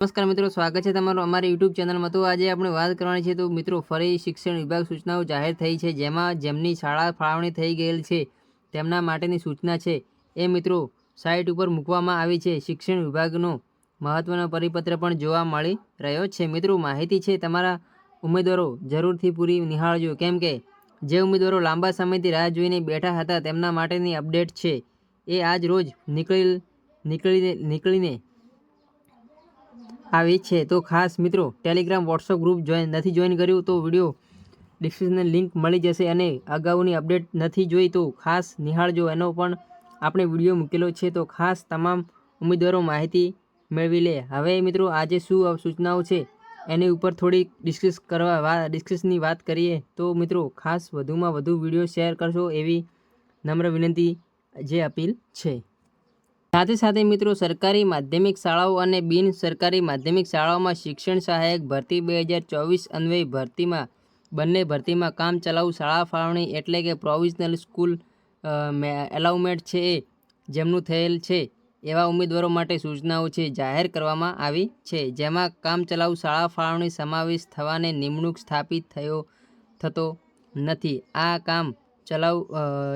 નમસ્કાર મિત્રો, સ્વાગત છે તમારું અમારી યુટ્યુબ ચેનલમાં. તો આજે આપણે વાત કરવાની છે, તો મિત્રો, ફરી શિક્ષણ વિભાગ સૂચનાઓ જાહેર થઈ છે, જેમાં જેમની શાળા ફાળવણી થઈ ગયેલ છે, તેમના માટેની સૂચના છે. એ મિત્રો સાઇટ ઉપર મૂકવામાં આવી છે. શિક્ષણ વિભાગનો મહત્ત્વનો પરિપત્ર પણ જોવા મળી રહ્યો છે. મિત્રો, માહિતી છે, તમારા ઉમેદવારો જરૂરથી પૂરી નિહાળજો. કેમ કે, જે ઉમેદવારો લાંબા સમયથી રાહ જોઈને બેઠા હતા, તેમના માટેની અપડેટ છે. એ આજ રોજ નીકળી નીકળીને નીકળીને આવી છે. તો ખાસ મિત્રો ટેલિગ્રામ વોટ્સઅપ ગ્રુપ જોઈન નથી જોઈન કર્યું તો વીડિયો ડિસ્ક્રિપ્શન લિંક મળી જશે અને અગાઉની અપડેટ નથી જોઈ તો ખાસ નિહાળજો. એનો પણ આપણે વીડિયો મૂકેલો છે. તો ખાસ તમામ ઉમેદવારો માહિતી મેળવી લે. હવે મિત્રો, આજે શું સૂચનાઓ છે એની ઉપર થોડીક ડિસ્કસ કરવા ડિસ્કસની વાત કરીએ. તો મિત્રો, ખાસ વધુમાં વધુ વીડિયો શેર કરશો એવી નમ્ર વિનંતી. જે અપીલ. છે સાથે સાથે મિત્રો સરકારી માધ્યમિક શાળાઓ અને બિન સરકારી માધ્યમિક શાળાઓમાં શિક્ષણ સહાયક ભરતી બે હજાર ચોવીસ અન્વયે ભરતીમાં, બંને ભરતીમાં કામ ચલાવું શાળા ફાળવણી એટલે કે પ્રોવિઝનલ સ્કૂલ એલાઉમેન્ટ છે એ, જેમનું થયેલ છે, એવા ઉમેદવારો માટે સૂચનાઓ છે જાહેર કરવામાં આવી છે, જેમાં કામ ચલાઉ શાળા ફાળવણી સમાવેશ થવાને નિમણૂક સ્થાપિત થયો, થતો નથી. આ કામ ચલાઉ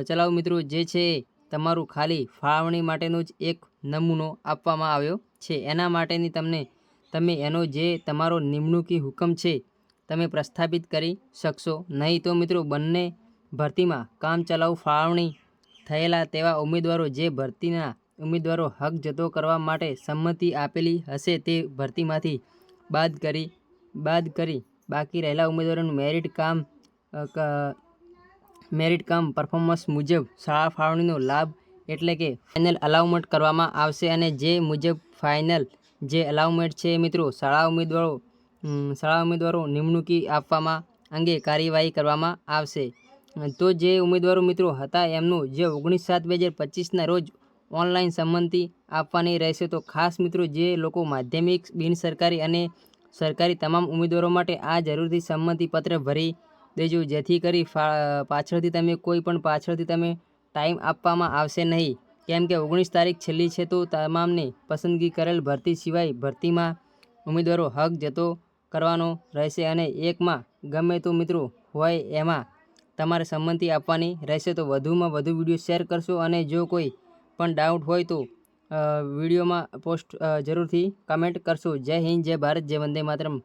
ચલાઉ મિત્રો જે છે તમારું ખાલી ફાળવણી માટેનો જ એક નમૂનો આપવામાં આવ્યો છે. એના માટેની તમને, તમે એનો જે તમારો નિમણૂકી હુકમ છે, તમે પ્રસ્થાપિત કરી શકશો. નહીં તો મિત્રો, બંને ભરતીમાં કામચલાઉ ફાળવણી થયેલા તેવા ઉમેદવારો જે ભરતીના ઉમેદવારો હક જતો કરવા માટે સંમતિ આપેલી હશે તે ભરતીમાંથી બાદ કરી બાદ કરી બાકી રહેલા ઉમેદવારોનું merit cum merit cum performance મુજબ શાળા ફાળવણીનો લાભ એટલે કે ફાઇનલ અલાઉમેન્ટ કરવામાં આવશે અને જે મુજબ ફાઇનલ જે અલાઉમેન્ટ છે મિત્રો, શાળા ઉમેદવારો શાળા ઉમેદવારો નિમણૂકી આપવામાં અંગે કાર્યવાહી કરવામાં આવશે. તો જે ઉમેદવારો મિત્રો હતા એમનું જે ઓગણીસ સાત બે હજાર પચીસના રોજ ઓનલાઈન સંમતિ આપવાની રહેશે. તો ખાસ મિત્રો જે લોકો માધ્યમિક, બિન સરકારી અને સરકારી તમામ ઉમેદવારો માટે આ જરૂરથી સંમતિ પત્ર ભરી દેજો, જેથી કરી પાછળથી તમે કોઈ પણ પાછળથી તમે ટાઈમ આપવામાં આવશે નહીં. કેમ કે ઓગણીસ તારીખ છેલ્લી છે તો તમામને પસંદગી કરેલ ભરતી સિવાય ભરતીમાં ઉમેદવારો હક જતો કરવાનો રહેશે અને એકમાં ગમે તો મિત્રો હોય એમાં તમારે સંમતિ આપવાની રહેશે. તો વધુમાં વધુ વીડિયો શેર કરશો અને જો કોઈ પણ ડાઉટ હોય તો વિડીયોમાં પોસ્ટ જરૂરથી કમેન્ટ કરશો. જય હિન્દ, જય ભારત, જય વંદે માતરમ.